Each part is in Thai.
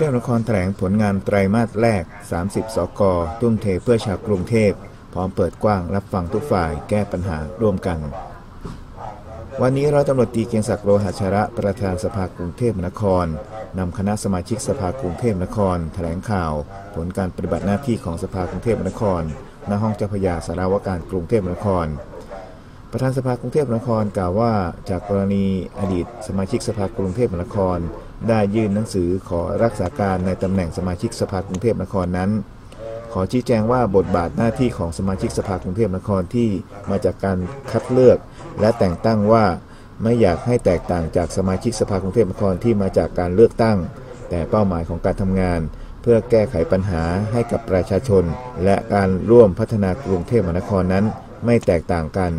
พนครแถลงผลงานไตรมาสแรก 30 สก ตุ้มเทเพื่อชาวกรุงเทพ พร้อมเปิดกว้างรับฟังทุกฝ่ายแก้ปัญหาร่วมกัน วันนี้ร้อยตำรวจตรีเกียงศักดิ์โลหะชระประธานสภากรุงเทพมนครนำคณะสมาชิกสภากรุงเทพมนคร แถลงข่าว ผลการปฏิบัติหน้าที่ของสภากรุงเทพมนครณห้องเจ้าพยาสารวการกรุงเทพมนครประธานสภากรุงเทพมนครกล่าวว่าจากกรณีอดีตสมาชิกสภากรุงเทพมนคร ได้ยื่นหนังสือขอรักษาการในตำแหน่งสมาชิกสภากรุงเทพมหานครนั้น ขอชี้แจงว่าบทบาทหน้าที่ของสมาชิกสภากรุงเทพมหานครที่มาจากการคัดเลือก และแต่งตั้งว่าไม่อยากให้แตกต่างจากสมาชิกสภากรุงเทพมหานครที่มาจากการเลือกตั้ง แต่เป้าหมายของการทำงาน เพื่อแก้ไขปัญหาให้กับประชาชน และการร่วมพัฒนากรุงเทพมหานครนั้น ไม่แตกต่างกัน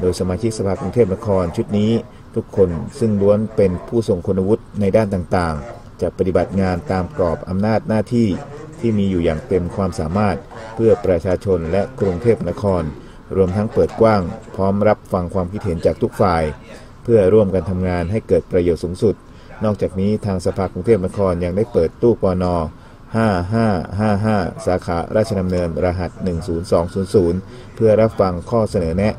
โดยสมาชิกสภากรุงเทพมหานครชุดนี้ ทุกคนซึ่งล้วนเป็นผู้ทรงคุณวุฒิในด้านต่างๆ จะปฏิบัติงานตามกรอบอำนาจหน้าที่ที่มีอยู่อย่างเต็มความสามารถ เพื่อประชาชนและกรุงเทพมหานคร รวมทั้งเปิดกว้าง พร้อมรับฟังความคิดเห็นจากทุกฝ่าย เพื่อร่วมกันทำงานให้เกิดประโยชน์สูงสุด นอกจากนี้ทางสภากรุงเทพมหานครยังได้เปิดตู้ปอนอ5555 สาขาราชดำเนินรหัส 10200 เพื่อรับฟังข้อเสนอแนะ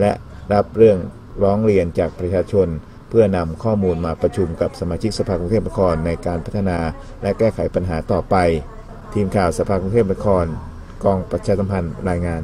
และรับเรื่อง ร้องเรียนจากประชาชน เพื่อนำข้อมูลมาประชุมกับสมาชิกสภากรุงเทพมหานครในการพัฒนาและแก้ไขปัญหาต่อไป ทีมข่าวสภากรุงเทพมหานครกองประชาสัมพันธ์รายงาน